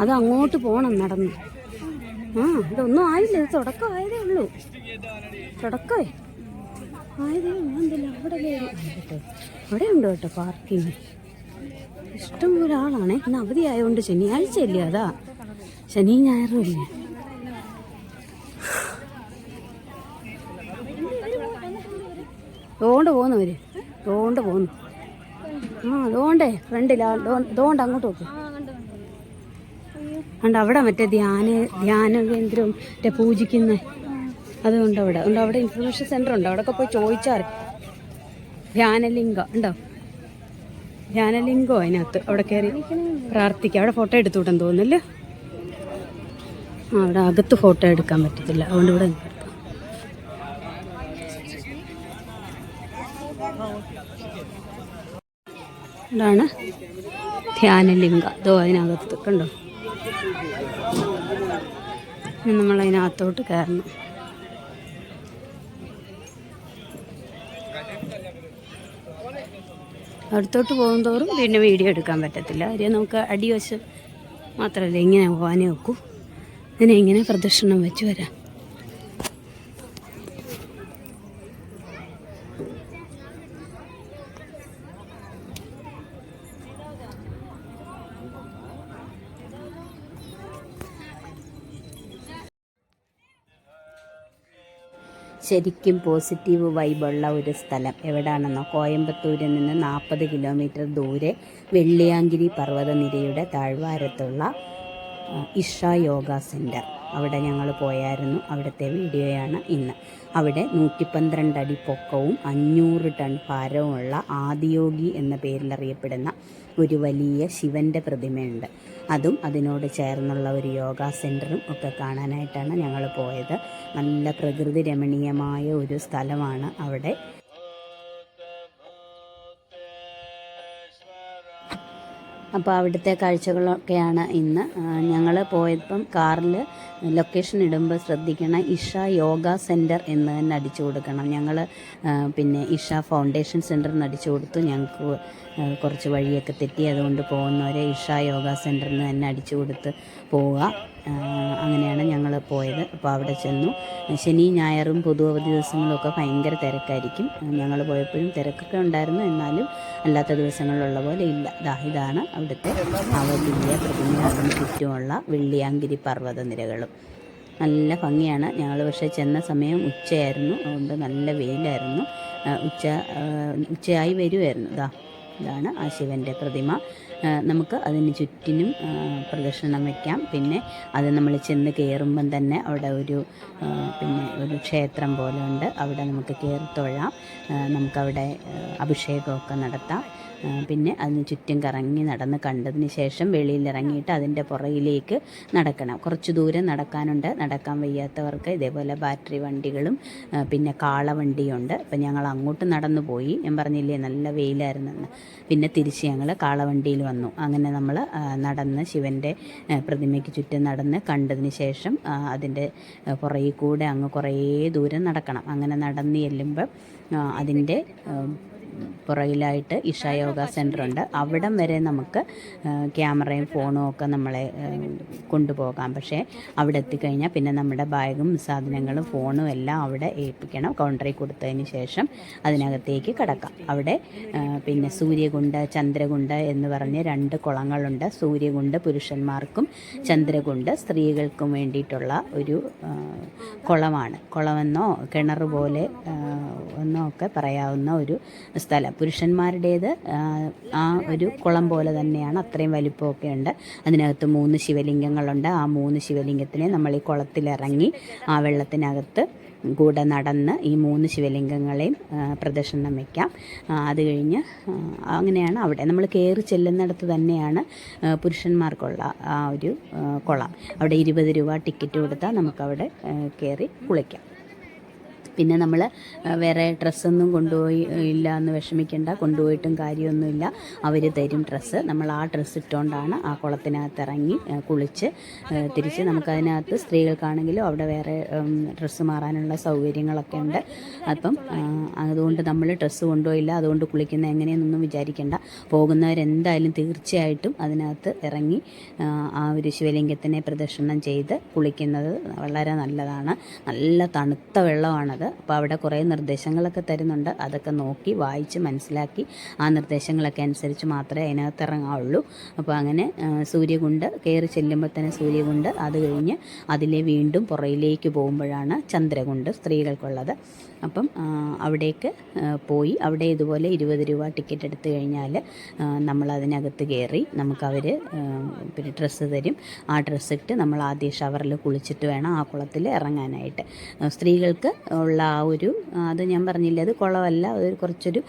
അത് അങ്ങോട്ട് പോണം നടന്ന്. ആ ഇതൊന്നും ആയില്ല ഇത് തുടക്കമായതേ ഉള്ളൂ. തുടക്കമേ. ആയതേ ഉള്ളൂ എന്തല്ല? അവിടെ അവിടെ ഉണ്ട് കേട്ടോ പാർക്കിങ് ഇഷ്ടം പോലെ ആളാണേ. ഇന്ന് അവധി ആയതുകൊണ്ട് ശനിയാഴ്ച ഇല്ല അതാ. ശനി ഞായറും ഇല്ലേ? അതുകൊണ്ട് പോകുന്നവര് പോകുന്നു ആ അതുകൊണ്ടേ ഫ്രണ്ടിലാ അതുകൊണ്ട് അങ്ങോട്ട് നോക്കും. കണ്ട അവിടെ മറ്റേ ധ്യാന ധ്യാന കേന്ദ്രം മറ്റേ പൂജിക്കുന്ന അതുകൊണ്ട് അവിടെ. ഉണ്ട് അവിടെ ഇൻഫർമേഷൻ സെന്റർ ഉണ്ട്? അവിടെയൊക്കെ പോയി ചോദിച്ചാൽ ധ്യാനലിംഗം ഉണ്ടോ? ധ്യാനലിംഗോ അതിനകത്ത് അവിടെ കയറി പ്രാർത്ഥിക്കാം. അവിടെ ഫോട്ടോ എടുത്തുവിട്ടെന്ന് തോന്നുന്നല്ലേ? ആ അവിടെ അകത്ത് ഫോട്ടോ എടുക്കാൻ പറ്റത്തില്ല. അതുകൊണ്ട് ഇവിടെ. ഇതാണ് ധ്യാനലിംഗ. ഇതോ അതിനകത്ത് കണ്ടോ? നമ്മൾ അതിനകത്തോട്ട് കയറണം. അടുത്തോട്ട് പോകുന്തോറും പിന്നെ വീഡിയോ എടുക്കാൻ പറ്റത്തില്ല. കാര്യം നമുക്ക് അടിവശം മാത്രമല്ല ഇങ്ങനെ പോകാനേ നോക്കൂ ഇതിനെ ഇങ്ങനെ പ്രദക്ഷിണം വെച്ച് വരാം. ശരിക്കും പോസിറ്റീവ് വൈബുള്ള ഒരു സ്ഥലം എവിടാണെന്നോ കോയമ്പത്തൂരിൽ നിന്ന് നാൽപ്പത് കിലോമീറ്റർ ദൂരെ വെള്ളിയാങ്കിരി പർവതനിരയുടെ താഴ്വാരത്തുള്ള ഇഷ യോഗ സെന്റർ അവിടെ ഞങ്ങൾ പോയായിരുന്നു. അവിടുത്തെ വീഡിയോയാണ് ഇന്ന്. അവിടെ നൂറ്റി പന്ത്രണ്ട് അടി പൊക്കവും അഞ്ഞൂറ് ടൺ ഭാരവുമുള്ള ആദിയോഗി എന്ന പേരിലറിയപ്പെടുന്ന ഒരു വലിയ ശിവന്റെ പ്രതിമയുണ്ട്. അതും അതിനോട് ചേർന്നുള്ള ഒരു യോഗ സെന്ററും ഒക്കെ കാണാനായിട്ടാണ് ഞങ്ങൾ പോയത്. നല്ല പ്രകൃതി രമണീയമായ ഒരു സ്ഥലമാണ് അവിടെ. അപ്പോൾ അവിടുത്തെ കാഴ്ചകളൊക്കെയാണ് ഇന്ന്. ഞങ്ങൾ പോയപ്പം കാറിൽ ലൊക്കേഷൻ ഇടുമ്പോൾ ശ്രദ്ധിക്കണം ഇഷ യോഗ സെന്റർ എന്ന് തന്നെ അടിച്ചു കൊടുക്കണം. ഞങ്ങൾ പിന്നെ ഇഷ ഫൗണ്ടേഷൻ സെന്റർ എന്ന് അടിച്ചു കൊടുത്തു. ഞങ്ങൾക്ക് കുറച്ച് വഴിയൊക്കെ തെറ്റി അതുകൊണ്ട് പോകുന്നവരെ ഇഷ യോഗ സെന്ററിന് തന്നെ അടിച്ചു കൊടുത്ത് പോവുക. അങ്ങനെയാണ് ഞങ്ങൾ പോയത്. അപ്പോൾ അവിടെ ചെന്നു. ശനി ഞായറും പൊതു അവധി ദിവസങ്ങളൊക്കെ ഭയങ്കര തിരക്കായിരിക്കും. ഞങ്ങൾ പോയപ്പോഴും തിരക്കൊക്കെ ഉണ്ടായിരുന്നു. എന്നാലും അല്ലാത്ത ദിവസങ്ങളിലുള്ള പോലെ ഇല്ല. ദാ ഇതാണ് അവിടുത്തെ അവധിയിലെ പ്രതിമയാകുന്ന ചുറ്റുമുള്ള വെള്ളിയാങ്കിരി പർവത നിരകളും നല്ല ഭംഗിയാണ്. ഞങ്ങൾ പക്ഷേ ചെന്ന സമയം ഉച്ചയായിരുന്നു. അതുകൊണ്ട് നല്ല വെയിലായിരുന്നു. ഉച്ച ഉച്ചയായി വരുമായിരുന്നു ഇതാ ഇതാണ് ആ ശിവന്റെ പ്രതിമ. നമുക്ക് അതിന് ചുറ്റിനും പ്രദക്ഷിണം വയ്ക്കാം പിന്നെ അത് നമ്മൾ ചെന്ന് കയറുമ്പം തന്നെ അവിടെ ഒരു പിന്നെ ഒരു ക്ഷേത്രം പോലെ ഉണ്ട്. അവിടെ നമുക്ക് കയറി തൊഴാം. നമുക്കവിടെ അഭിഷേകമൊക്കെ നടത്താം. പിന്നെ അതിന് ചുറ്റും കറങ്ങി നടന്ന് കണ്ടതിന് ശേഷം വെളിയിൽ ഇറങ്ങിയിട്ട് അതിന്റെ പുറകിലേക്ക് നടക്കണം. കുറച്ച് ദൂരം നടക്കാനുണ്ട്. നടക്കാൻ വയ്യാത്തവർക്ക് ഇതേപോലെ ബാറ്ററി വണ്ടികളും പിന്നെ കാളവണ്ടിയുണ്ട് അപ്പം ഞങ്ങൾ അങ്ങോട്ട് നടന്നു പോയി. ഞാൻ പറഞ്ഞില്ലേ നല്ല വെയിലായിരുന്നെന്ന് പിന്നെ തിരിച്ച് ഞങ്ങൾ കാളവണ്ടിയിൽ വന്നു. അങ്ങനെ നമ്മൾ നടന്ന് ശിവന്റെ പ്രതിമയ്ക്ക് ചുറ്റും നടന്ന് കണ്ടതിന് ശേഷം അതിന്റെ പുറകിൽ കൂടെ അങ്ങ് കുറേ ദൂരം നടക്കണം. അങ്ങനെ നടന്ന് ചെല്ലുമ്പോൾ ആ, അതിന്റെ പുറകിലായിട്ട് ഇഷ യോഗ സെന്റർ ഉണ്ട് അവിടം വരെ നമുക്ക് ക്യാമറയും ഫോണും ഒക്കെ നമ്മളെ കൊണ്ടുപോകാം. പക്ഷേ അവിടെ എത്തിക്കഴിഞ്ഞാൽ പിന്നെ നമ്മുടെ ബാഗും സാധനങ്ങളും ഫോണും എല്ലാം അവിടെ ഏൽപ്പിക്കണം. കൗണ്ടറിൽ കൊടുത്തതിന് ശേഷം അതിനകത്തേക്ക് കടക്കാം. അവിടെ പിന്നെ സൂര്യകുണ്ട് ചന്ദ്രകുണ്ട് എന്ന് പറഞ്ഞ് രണ്ട് കുളങ്ങളുണ്ട്. സൂര്യകുണ്ട് പുരുഷന്മാർക്കും ചന്ദ്രകുണ്ട് സ്ത്രീകൾക്കും വേണ്ടിയിട്ടുള്ള ഒരു കുളമാണ്. കുളമെന്നോ കിണർ പോലെ എന്നോ ഒക്കെ പറയാവുന്ന ഒരു സ്ഥലം. പുരുഷന്മാരുടേത് ആ, ഒരു കുളം പോലെ തന്നെയാണ്. അത്രയും വലിപ്പമൊക്കെ ഉണ്ട്. അതിനകത്ത് മൂന്ന് ശിവലിംഗങ്ങളുണ്ട്. ആ മൂന്ന് ശിവലിംഗത്തിനെ നമ്മൾ ഈ കുളത്തിലിറങ്ങി ആ വെള്ളത്തിനകത്ത് കൂടെ നടന്ന് ഈ മൂന്ന് ശിവലിംഗങ്ങളെയും പ്രദർശനം വയ്ക്കാം അത് കഴിഞ്ഞ് അങ്ങനെയാണ് അവിടെ. നമ്മൾ കയറി ചെല്ലുന്നിടത്ത് തന്നെയാണ് പുരുഷന്മാർക്കുള്ള ആ ഒരു കുളം. അവിടെ ഇരുപത് രൂപ ടിക്കറ്റ് കൊടുത്താൽ നമുക്കവിടെ കയറി കുളിക്കാം. പിന്നെ നമ്മൾ വേറെ ഡ്രസ്സൊന്നും കൊണ്ടുപോയി ഇല്ല എന്ന് വിഷമിക്കേണ്ട കൊണ്ടുപോയിട്ടും കാര്യമൊന്നുമില്ല. അവർ തരും ഡ്രസ്സ്. നമ്മൾ ആ ഡ്രസ്സ് ഇട്ടുകൊണ്ടാണ് ആ കുളത്തിനകത്ത് ഇറങ്ങി കുളിച്ച് തിരിച്ച് നമുക്കതിനകത്ത് സ്ത്രീകൾക്കാണെങ്കിലും അവിടെ വേറെ ഡ്രസ്സ് മാറാനുള്ള സൗകര്യങ്ങളൊക്കെ ഉണ്ട്. അപ്പം അതുകൊണ്ട് നമ്മൾ ഡ്രസ്സ് കൊണ്ടുപോയില്ല. അതുകൊണ്ട് കുളിക്കുന്ന എങ്ങനെയെന്നൊന്നും വിചാരിക്കേണ്ട. പോകുന്നവരെന്തായാലും തീർച്ചയായിട്ടും അതിനകത്ത് ഇറങ്ങി ആ ഒരു ശിവലിംഗത്തിനെ പ്രദക്ഷിണം ചെയ്ത് കുളിക്കുന്നത് വളരെ നല്ലതാണ്. നല്ല തണുത്ത വെള്ളമാണത്. അപ്പോൾ അവിടെ കുറേ നിർദ്ദേശങ്ങളൊക്കെ തരുന്നുണ്ട്. അതൊക്കെ നോക്കി വായിച്ച് മനസ്സിലാക്കി ആ നിർദ്ദേശങ്ങളൊക്കെ അനുസരിച്ച് മാത്രമേ അതിനകത്ത് ഇറങ്ങാവുള്ളൂ. അപ്പോൾ അങ്ങനെ സൂര്യകുണ്ട് കയറി ചെല്ലുമ്പോൾ തന്നെ സൂര്യകുണ്ട് അത് കഴിഞ്ഞ് അതിലെ വീണ്ടും പുറയിലേക്ക് പോകുമ്പോഴാണ് ചന്ദ്രകുണ്ട് സ്ത്രീകൾക്കുള്ളത്. അപ്പം അവിടേക്ക് പോയി. അവിടെ ഇതുപോലെ ഇരുപത് രൂപ ടിക്കറ്റ് എടുത്തു കഴിഞ്ഞാൽ നമ്മൾ അതിനകത്ത് കയറി നമുക്കവർ പിന്നെ ഡ്രസ്സ് തരും. ആ ഡ്രസ്സ് ഇട്ട് നമ്മൾ ആദ്യം ഷവറിൽ കുളിച്ചിട്ട് വേണം ആ കുളത്തിൽ ഇറങ്ങാനായിട്ട്. സ്ത്രീകൾക്ക് ഉള്ള ആ ഒരു അത് ഞാൻ പറഞ്ഞില്ല അത് കുളമല്ല അത് കുറച്ചൊരു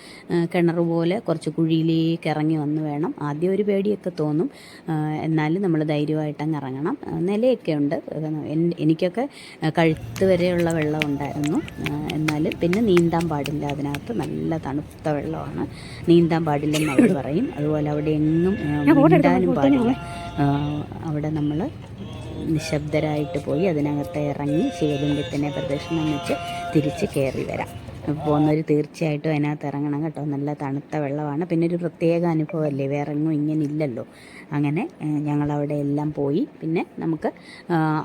കിണർ പോലെ കുറച്ച് കുഴിയിലേക്ക് ഇറങ്ങി വന്ന് വേണം. ആദ്യം ഒരു പേടിയൊക്കെ തോന്നും. എന്നാലും നമ്മൾ ധൈര്യമായിട്ട് അങ്ങ് ഇറങ്ങണം. നിലയൊക്കെ ഉണ്ട്. എനിക്കൊക്കെ കഴുത്ത് വരെയുള്ള വെള്ളം ഉണ്ടായിരുന്നു. ആ, എന്നാലും പിന്നെ നീന്താൻ പാടില്ല. അതിനകത്ത് നല്ല തണുത്ത വെള്ളമാണ്. നീന്താൻ പാടില്ലെന്ന് അവർ പറയും. അതുപോലെ അവിടെ എങ്ങും നീന്താനും പാടില്ല. അവിടെ നമ്മൾ നിശബ്ദരായിട്ട് പോയി അതിനകത്ത് ഇറങ്ങി ശിവലിംഗത്തിനെ പ്രദക്ഷിണം വെച്ച് തിരിച്ച് കയറി വരാം. പോകുന്നവർ തീർച്ചയായിട്ടും അതിനകത്ത് ഇറങ്ങണം കേട്ടോ. നല്ല തണുത്ത വെള്ളമാണ്. പിന്നെ ഒരു പ്രത്യേക അനുഭവമല്ലേ? വേറെ എങ്ങും ഇങ്ങനെ ഇല്ലല്ലോ അങ്ങനെ ഞങ്ങളവിടെ എല്ലാം പോയി. പിന്നെ നമുക്ക്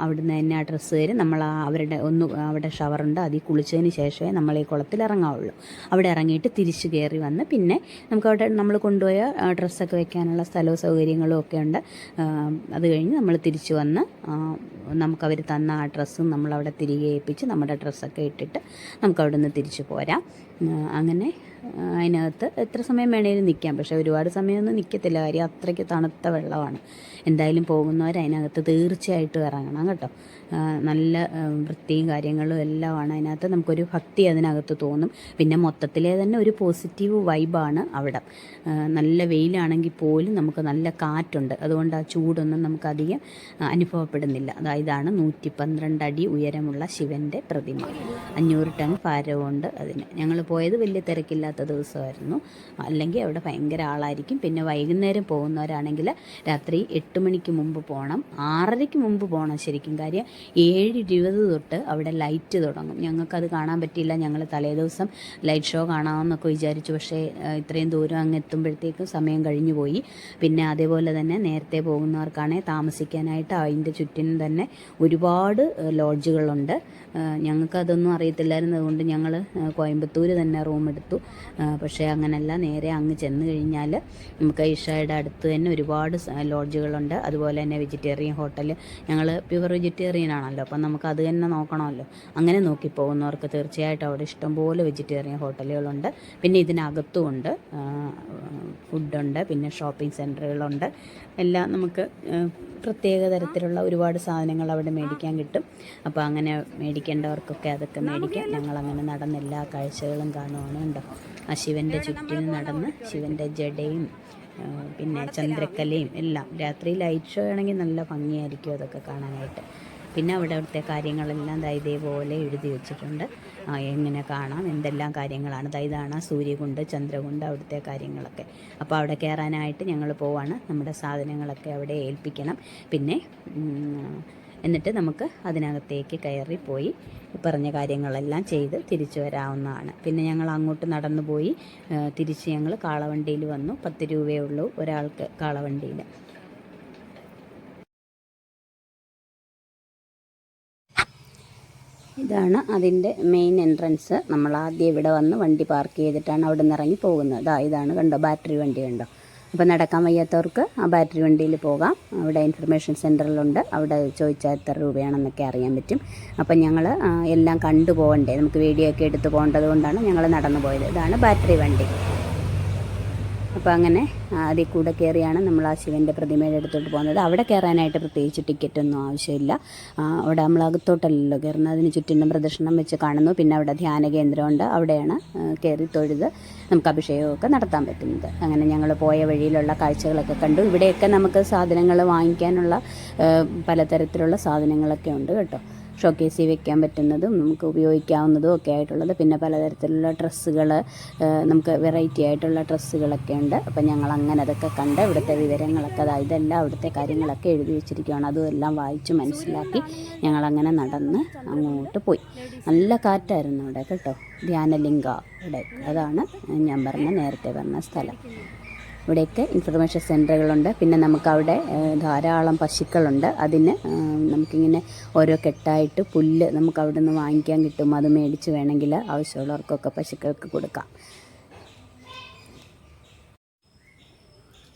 അവിടുന്ന് തന്നെ ആ ഡ്രസ്സ് തരും നമ്മൾ അവരുടെ ഒന്ന് അവിടെ ഷവറുണ്ട് അതിൽ കുളിച്ചതിന് ശേഷമേ നമ്മൾ ഈ കുളത്തിൽ ഇറങ്ങാവുള്ളൂ. അവിടെ ഇറങ്ങിയിട്ട് തിരിച്ച് കയറി വന്ന് പിന്നെ നമുക്ക് അവിടെ നമ്മൾ കൊണ്ടുപോയ ഡ്രസ്സൊക്കെ വെക്കാനുള്ള സ്ഥലവും സൗകര്യങ്ങളും ഒക്കെ ഉണ്ട്. അത് കഴിഞ്ഞ് നമ്മൾ തിരിച്ച് വന്ന് നമുക്കവർ തന്ന ആ ഡ്രസ്സും നമ്മളവിടെ തിരികെ ഏൽപ്പിച്ച് നമ്മുടെ ഡ്രസ്സൊക്കെ ഇട്ടിട്ട് നമുക്കവിടെ നിന്ന് തിരിച്ച് പോരാം. അങ്ങനെ അതിനകത്ത് എത്ര സമയം വേണേലും നിൽക്കാം പക്ഷേ ഒരുപാട് സമയമൊന്നും നിൽക്കത്തില്ല കാര്യം അത്രയ്ക്ക് തണുത്ത വെള്ളമാണ്. എന്തായാലും പോകുന്നവർ അതിനകത്ത് തീർച്ചയായിട്ടും ഇറങ്ങണം കേട്ടോ. നല്ല വൃത്തിയും കാര്യങ്ങളും എല്ലാമാണ് അതിനകത്ത്. നമുക്കൊരു ഭക്തി അതിനകത്ത് തോന്നും. പിന്നെ മൊത്തത്തിലെ തന്നെ ഒരു പോസിറ്റീവ് വൈബാണ് അവിടെ. നല്ല വെയിലാണെങ്കിൽ പോലും നമുക്ക് നല്ല കാറ്റുണ്ട്. അതുകൊണ്ട് ആ ചൂടൊന്നും നമുക്കധികം അനുഭവപ്പെടുന്നില്ല അതാ ഇതാണ് നൂറ്റി പന്ത്രണ്ട് അടി ഉയരമുള്ള ശിവന്റെ പ്രതിമ. അഞ്ഞൂറ് ടൺ ഭാരമുണ്ട് അതിന്. ഞങ്ങൾ പോയത് വലിയ തിരക്കില്ലാത്ത ദിവസമായിരുന്നു. അല്ലെങ്കിൽ അവിടെ ഭയങ്കര ആളായിരിക്കും. പിന്നെ വൈകുന്നേരം പോകുന്നവരാണെങ്കിൽ രാത്രി എട്ട് മണിക്ക് മുമ്പ് പോകണം ആറരയ്ക്ക് മുമ്പ് പോകണം ശരിക്കും കാര്യം. ഏഴ് ഇരുപത് തൊട്ട് അവിടെ ലൈറ്റ് തുടങ്ങും. ഞങ്ങൾക്കത് കാണാൻ പറ്റിയില്ല. ഞങ്ങൾ തലേദിവസം ലൈറ്റ് ഷോ കാണാമെന്നൊക്കെ വിചാരിച്ചു. പക്ഷേ ഇത്രയും ദൂരം അങ്ങ് എത്തുമ്പോഴത്തേക്കും സമയം കഴിഞ്ഞു പോയി. പിന്നെ അതേപോലെ തന്നെ നേരത്തെ പോകുന്നവർക്കാണെങ്കിൽ താമസിക്കാനായിട്ട് അതിന്റെ ചുറ്റിനും തന്നെ ഒരുപാട് ലോഡ്ജുകളുണ്ട് ഞങ്ങൾക്കതൊന്നും അറിയത്തില്ലായിരുന്നു. അതുകൊണ്ട് ഞങ്ങൾ കോയമ്പത്തൂർ തന്നെ റൂം എടുത്തു. പക്ഷേ അങ്ങനല്ല. നേരെ അങ്ങ് ചെന്ന് കഴിഞ്ഞാൽ നമുക്ക് ഈഷയുടെ അടുത്ത് തന്നെ ഒരുപാട് ലോഡ്ജുകളുണ്ട് അതുപോലെ തന്നെ വെജിറ്റേറിയൻ ഹോട്ടൽ ഞങ്ങൾ പ്യുവർ വെജിറ്റേറിയൻ ആണല്ലോ അപ്പം നമുക്ക് അത് തന്നെ നോക്കണമല്ലോ. അങ്ങനെ നോക്കി പോകുന്നവർക്ക് തീർച്ചയായിട്ടും അവിടെ ഇഷ്ടംപോലെ വെജിറ്റേറിയൻ ഹോട്ടലുകളുണ്ട്. പിന്നെ ഇതിനകത്തും ഉണ്ട് ഫുഡുണ്ട്. പിന്നെ ഷോപ്പിംഗ് സെന്ററുകളുണ്ട് എല്ലാം നമുക്ക് പ്രത്യേക തരത്തിലുള്ള ഒരുപാട് സാധനങ്ങൾ അവിടെ മേടിക്കാൻ കിട്ടും. അപ്പോൾ അങ്ങനെ മേടിക്കേണ്ടവർക്കൊക്കെ അതൊക്കെ മേടിക്കാം. ഞങ്ങളങ്ങനെ നടന്ന എല്ലാ കാഴ്ചകളും കാണുവാണ് ഉണ്ടോ ആ ശിവന്റെ ചുറ്റിനും നടന്ന് ശിവന്റെ ജഡയും പിന്നെ ചന്ദ്രക്കലയും എല്ലാം. രാത്രി ലൈറ്റ് ഷോ ആണെങ്കിൽ നല്ല ഭംഗിയായിരിക്കും അതൊക്കെ കാണാനായിട്ട്. പിന്നെ അവിടെ അവിടുത്തെ കാര്യങ്ങളെല്ലാം ദാ ഇതേപോലെ എഴുതി വെച്ചിട്ടുണ്ട്. എങ്ങനെ കാണാം എന്തെല്ലാം കാര്യങ്ങളാണ്. ദാ ഇതാണ് സൂര്യകുണ്ട് ചന്ദ്രകുണ്ട് അവിടുത്തെ കാര്യങ്ങളൊക്കെ. അപ്പോൾ അവിടെ കയറാനായിട്ട് ഞങ്ങൾ പോവാണ്. നമ്മുടെ സാധനങ്ങളൊക്കെ അവിടെ ഏൽപ്പിക്കണം. പിന്നെ എന്നിട്ട് നമുക്ക് അതിനകത്തേക്ക് കയറി പോയി പറഞ്ഞ കാര്യങ്ങളെല്ലാം ചെയ്ത് തിരിച്ചു വരാവുന്നതാണ്. പിന്നെ ഞങ്ങൾ അങ്ങോട്ട് നടന്നു പോയി തിരിച്ച് ഞങ്ങൾ കാളവണ്ടിയിൽ വന്നു. പത്ത് രൂപയേ ഉള്ളൂ ഒരാൾക്ക് കാളവണ്ടിയിൽ ഇതാണ് അതിന്റെ മെയിൻ എൻട്രൻസ് നമ്മൾ ആദ്യം ഇവിടെ വന്ന് വണ്ടി പാർക്ക് ചെയ്തിട്ടാണ് അവിടെ നിന്ന് ഇറങ്ങി പോകുന്നത്. ഇതാ ഇതാണ് കണ്ടോ ബാറ്ററി വണ്ടി കണ്ടോ? അപ്പോൾ നടക്കാൻ വയ്യാത്തവർക്ക് ആ ബാറ്ററി വണ്ടിയിൽ പോകാം. അവിടെ ഇൻഫർമേഷൻ സെന്ററിലുണ്ട് അവിടെ ചോദിച്ചാൽ എത്ര രൂപയാണെന്നൊക്കെ അറിയാൻ പറ്റും. അപ്പം ഞങ്ങൾ എല്ലാം കണ്ടു പോകണ്ടേ നമുക്ക് വീഡിയോ ഒക്കെ എടുത്ത് പോകേണ്ടത് കൊണ്ടാണ് ഞങ്ങൾ നടന്നു പോയത് ഇതാണ് ബാറ്ററി വണ്ടി. അപ്പോൾ അങ്ങനെ അതിൽ കൂടെ കയറിയാണ് നമ്മൾ ആ ശിവന്റെ പ്രതിമയുടെ അടുത്തോട്ട് പോകുന്നത്. അവിടെ കയറാനായിട്ട് പ്രത്യേകിച്ച് ടിക്കറ്റൊന്നും ആവശ്യമില്ല. അവിടെ നമ്മൾ അകത്തോട്ടല്ലല്ലോ കയറുന്നത് അതിന് ചുറ്റിനും പ്രദർശനം വെച്ച് കാണുന്നു. പിന്നെ അവിടെ ധ്യാന കേന്ദ്രമുണ്ട്. അവിടെയാണ് കയറി തൊഴുത് നമുക്ക് അഭിഷേകമൊക്കെ നടത്താൻ പറ്റുന്നത്. അങ്ങനെ ഞങ്ങൾ പോയ വഴിയിലുള്ള കാഴ്ചകളൊക്കെ കണ്ടു. ഇവിടെയൊക്കെ നമുക്ക് സാധനങ്ങൾ വാങ്ങിക്കാനുള്ള പലതരത്തിലുള്ള സാധനങ്ങളൊക്കെ ഉണ്ട് കേട്ടോ. ഷോക്കേസിൽ വെക്കാൻ പറ്റുന്നതും നമുക്ക് ഉപയോഗിക്കാവുന്നതും ഒക്കെ ആയിട്ടുള്ളത്. പിന്നെ പലതരത്തിലുള്ള ഡ്രസ്സുകൾ നമുക്ക് വെറൈറ്റി ആയിട്ടുള്ള ഡ്രസ്സുകളൊക്കെ ഉണ്ട്. അപ്പം ഞങ്ങൾ അങ്ങനെ അതൊക്കെ കണ്ട് ഇവിടുത്തെ വിവരങ്ങളൊക്കെ അതായത് എല്ലാം അവിടുത്തെ കാര്യങ്ങളൊക്കെ എഴുതി വെച്ചിരിക്കുകയാണ് അതും എല്ലാം വായിച്ച് മനസ്സിലാക്കി ഞങ്ങളങ്ങനെ നടന്ന് അങ്ങോട്ട് പോയി. നല്ല കാറ്റായിരുന്നു അവിടെ കേട്ടോ. ധ്യാനലിംഗ അവിടെ. അതാണ് ഞാൻ പറഞ്ഞ നേരത്തെ പറഞ്ഞ സ്ഥലം. ഇവിടെയൊക്കെ ഇൻഫർമേഷൻ സെന്ററുകളുണ്ട് പിന്നെ നമുക്കവിടെ ധാരാളം പശുക്കളുണ്ട്. അതിന് നമുക്കിങ്ങനെ ഓരോ കെട്ടായിട്ട് പുല്ല് നമുക്ക് അവിടെ നിന്ന് വാങ്ങിക്കാൻ കിട്ടും. അത് മേടിച്ച് വേണമെങ്കിൽ ആവശ്യമുള്ളവർക്കൊക്കെ പശുക്കൾക്ക് കൊടുക്കാം.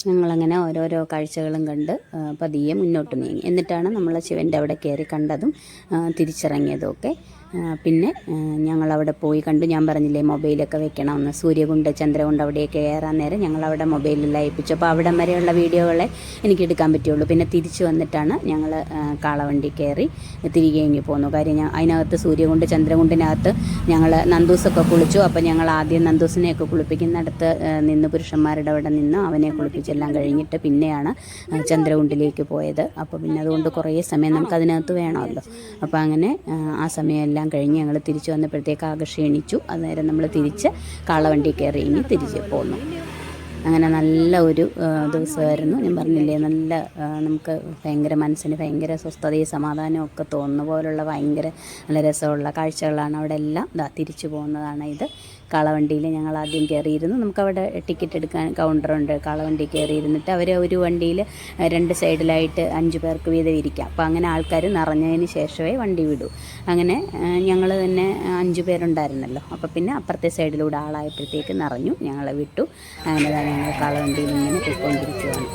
ഞങ്ങളങ്ങനെ ഓരോരോ കാഴ്ചകളും കണ്ട് പതിയെ മുന്നോട്ട് നീങ്ങി. എന്നിട്ടാണ് നമ്മൾ ശിവന്റെ അവിടെ കയറി കണ്ടതും തിരിച്ചിറങ്ങിയതും ഒക്കെ. പിന്നെ ഞങ്ങൾ അവിടെ പോയി കണ്ടു. ഞാൻ പറഞ്ഞില്ലേ മൊബൈലൊക്കെ വെക്കണമെന്ന്. സൂര്യകുണ്ട് ചന്ദ്രകുണ്ട് അവിടെയൊക്കെ കയറാൻ നേരം ഞങ്ങളവിടെ മൊബൈലിൽ അയപ്പിച്ചു അപ്പോൾ അവിടം വരെയുള്ള വീഡിയോകളെ എനിക്ക് എടുക്കാൻ പറ്റുള്ളൂ. പിന്നെ തിരിച്ചു വന്നിട്ടാണ് ഞങ്ങൾ കാളവണ്ടി കയറി തിരികെ ഇങ്ങി പോന്നു. കാര്യം ഞാൻ അതിനകത്ത് സൂര്യകുണ്ട് ചന്ദ്രകുണ്ടിനകത്ത് ഞങ്ങൾ നന്ദൂസൊക്കെ കുളിച്ചു. അപ്പോൾ ഞങ്ങൾ ആദ്യം നന്ദൂസിനെയൊക്കെ കുളിപ്പിക്കുന്നിടത്ത് നിന്ന് പുരുഷന്മാരുടെ അവിടെ നിന്ന് അവനെ കുളിപ്പിച്ചെല്ലാം കഴിഞ്ഞിട്ട് പിന്നെയാണ് ചന്ദ്രകുണ്ടിലേക്ക് പോയത്. അപ്പോൾ പിന്നെ അതുകൊണ്ട് കുറേ സമയം നമുക്ക് അതിനകത്ത് വേണമല്ലോ. അപ്പോൾ അങ്ങനെ ആ, ആ സമയമെല്ലാം കഴിഞ്ഞ് ഞങ്ങൾ തിരിച്ചു വന്നപ്പോഴത്തേക്ക് ആകെ ക്ഷീണിച്ചു. അന്നേരം നമ്മൾ തിരിച്ച് കാളവണ്ടി കയറി ഇനി തിരിച്ച് പോന്നു. അങ്ങനെ നല്ല ഒരു ദിവസമായിരുന്നു. ഞാൻ പറഞ്ഞില്ലേ നല്ല നമുക്ക് ഭയങ്കര മനസ്സിന് ഭയങ്കര സ്വസ്ഥതയും സമാധാനവും ഒക്കെ തോന്നുന്ന പോലുള്ള ഭയങ്കര നല്ല രസമുള്ള കാഴ്ചകളാണ് അവിടെ എല്ലാം. തിരിച്ചു പോകുന്നതാണ് ഇത്. കാളവണ്ടിയിൽ ഞങ്ങൾ ആദ്യം കയറിയിരുന്നു. നമുക്കവിടെ ടിക്കറ്റ് എടുക്കാൻ കൗണ്ടറുണ്ട് കാളവണ്ടി കയറിയിരുന്നിട്ട് അവർ ഒരു വണ്ടിയിൽ രണ്ട് സൈഡിലായിട്ട് അഞ്ച് പേർക്ക് വീതം ഇരിക്കാം. അപ്പോൾ അങ്ങനെ ആൾക്കാർ നിറഞ്ഞതിന് ശേഷമേ വണ്ടി വിടൂ. അങ്ങനെ ഞങ്ങൾ തന്നെ അഞ്ച് പേരുണ്ടായിരുന്നല്ലോ. അപ്പോൾ പിന്നെ അപ്പുറത്തെ സൈഡിലൂടെ ആളായപ്പോഴത്തേക്ക് നിറഞ്ഞു ഞങ്ങളെ വിട്ടു. അങ്ങനെ ഞങ്ങൾ കാളവണ്ടിയിൽ ഇങ്ങനെ പോയിക്കൊണ്ടിരിക്കുകയാണ്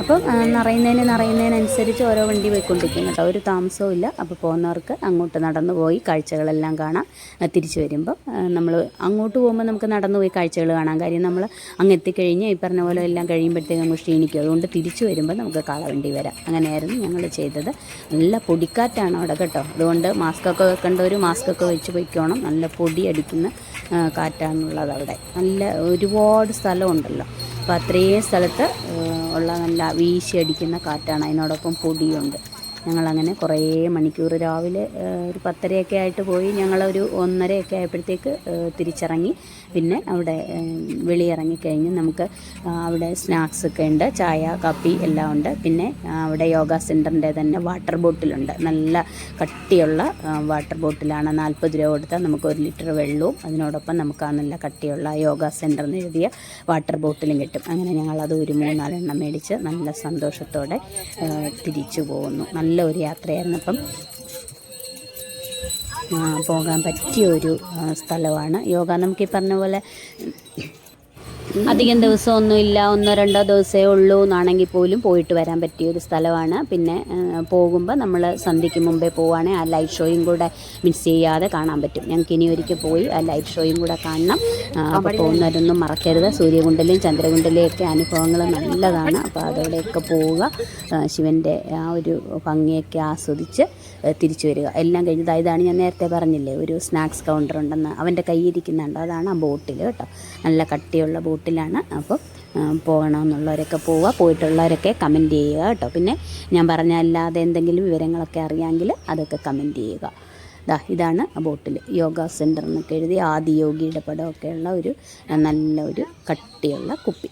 അപ്പോൾ നിറയുന്നതിന് നിറയുന്നതിനനുസരിച്ച് ഓരോ വണ്ടി പോയിക്കൊണ്ടിരിക്കും കേട്ടോ. ഒരു താമസവും ഇല്ല. അപ്പോൾ പോകുന്നവർക്ക് അങ്ങോട്ട് നടന്നു പോയി കാഴ്ചകളെല്ലാം കാണാം. തിരിച്ചു വരുമ്പോൾ നമ്മൾ അങ്ങോട്ട് പോകുമ്പോൾ നമുക്ക് നടന്നു പോയി കാഴ്ചകൾ കാണാം. കാര്യം നമ്മൾ അങ്ങ് എത്തിക്കഴിഞ്ഞ് ഈ പറഞ്ഞ പോലെ എല്ലാം കഴിയുമ്പോഴത്തേക്കും നമുക്ക് ക്ഷീണിക്കും. അതുകൊണ്ട് തിരിച്ചു വരുമ്പോൾ നമുക്ക് കാളവണ്ടി വരാം. അങ്ങനെയായിരുന്നു ഞങ്ങൾ ചെയ്തത്. നല്ല പൊടിക്കാറ്റാണ് അവിടെ കേട്ടോ. അതുകൊണ്ട് മാസ്കൊക്കെ വെക്കേണ്ടവർ മാസ്കൊക്കെ വെച്ച് പൊയ്ക്കോണം. നല്ല പൊടി അടിക്കുന്ന കാറ്റാണുള്ളത് അവിടെ. നല്ല ഒരുപാട് സ്ഥലമുണ്ടല്ലോ അപ്പോൾ അത്രയും സ്ഥലത്ത് ഉള്ള നല്ല വീശിയടിക്കുന്ന കാറ്റാണ്. അതിനോടൊപ്പം പൊടിയുണ്ട്. ഞങ്ങളങ്ങനെ കുറേ മണിക്കൂർ രാവിലെ ഒരു പത്തരയൊക്കെ ആയിട്ട് പോയി. ഞങ്ങളൊരു ഒന്നരയൊക്കെ ആയപ്പോഴത്തേക്ക് തിരിച്ചിറങ്ങി. പിന്നെ അവിടെ വെളിയിറങ്ങിക്കഴിഞ്ഞ് നമുക്ക് അവിടെ സ്നാക്സ് ഒക്കെ ഉണ്ട് ചായ കാപ്പി എല്ലാം ഉണ്ട്. പിന്നെ അവിടെ യോഗ സെന്ററിന്റെ തന്നെ വാട്ടർ ബോട്ടിലുണ്ട്. നല്ല കട്ടിയുള്ള വാട്ടർ ബോട്ടിലാണ് നാൽപ്പത് രൂപ കൊടുത്താൽ നമുക്ക് ഒരു ലിറ്റർ വെള്ളവും അതിനോടൊപ്പം നമുക്ക് ആ നല്ല കട്ടിയുള്ള യോഗ സെന്ററിന് എഴുതിയ വാട്ടർ ബോട്ടിലും കിട്ടും. അങ്ങനെ ഞങ്ങളത് ഒരു മൂന്നാലെണ്ണം മേടിച്ച് നല്ല സന്തോഷത്തോടെ തിരിച്ചു പോകുന്നു നല്ല ഒരു യാത്രയായിരുന്നു അപ്പം. പോകാൻ പറ്റിയ ഒരു സ്ഥലമാണ്. യോഗ നമുക്ക് ഈ പറഞ്ഞ പോലെ അധികം ദിവസമൊന്നുമില്ല. ഒന്നോ രണ്ടോ ദിവസമേ ഉള്ളൂ എന്നാണെങ്കിൽ പോലും പോയിട്ട് വരാൻ പറ്റിയ ഒരു സ്ഥലമാണ്. പിന്നെ പോകുമ്പോൾ നമ്മൾ സന്ധ്യയ്ക്ക് മുമ്പേ പോവുകയാണെങ്കിൽ ആ ലൈറ്റ് ഷോയും കൂടെ മിസ് ചെയ്യാതെ കാണാൻ പറ്റും. ഞങ്ങൾക്ക് ഇനി ഒരിക്കൽ പോയി ആ ലൈറ്റ് ഷോയും കൂടെ കാണണം. അപ്പോൾ പോകുന്നവരൊന്നും മറക്കരുത്. സൂര്യകുണ്ടലെയും ചന്ദ്രകുണ്ടലെയും ഒക്കെ അനുഭവങ്ങൾ നല്ലതാണ്. അപ്പോൾ അതോടെയൊക്കെ പോവുക. ശിവന്റെ ആ ഒരു ഭംഗിയൊക്കെ ആസ്വദിച്ച് തിരിച്ചു വരിക. എല്ലാം കഴിഞ്ഞത് ഇതാണ് ഞാൻ നേരത്തെ പറഞ്ഞില്ലേ ഒരു സ്നാക്സ് കൗണ്ടർ ഉണ്ടെന്ന്. അവന്റെ കയ്യിരിക്കുന്നുണ്ട് അതാണ് ആ ബോട്ടിൽ കേട്ടോ. നല്ല കട്ടിയുള്ള ബോട്ടിലാണ്. അപ്പോൾ പോകണമെന്നുള്ളവരൊക്കെ പോവുക. പോയിട്ടുള്ളവരൊക്കെ കമന്റ് ചെയ്യുക കേട്ടോ. പിന്നെ ഞാൻ പറഞ്ഞ അല്ലാതെ എന്തെങ്കിലും വിവരങ്ങളൊക്കെ അറിയാമെങ്കിൽ അതൊക്കെ കമന്റ് ചെയ്യുക. ദാ ഇതാണ് ബോട്ടിൽ. യോഗ സെന്റർ എന്നൊക്കെ എഴുതി ആദിയോഗിയുടെ പടമൊക്കെയുള്ള ഒരു നല്ല ഒരു കട്ടിയുള്ള കുപ്പി.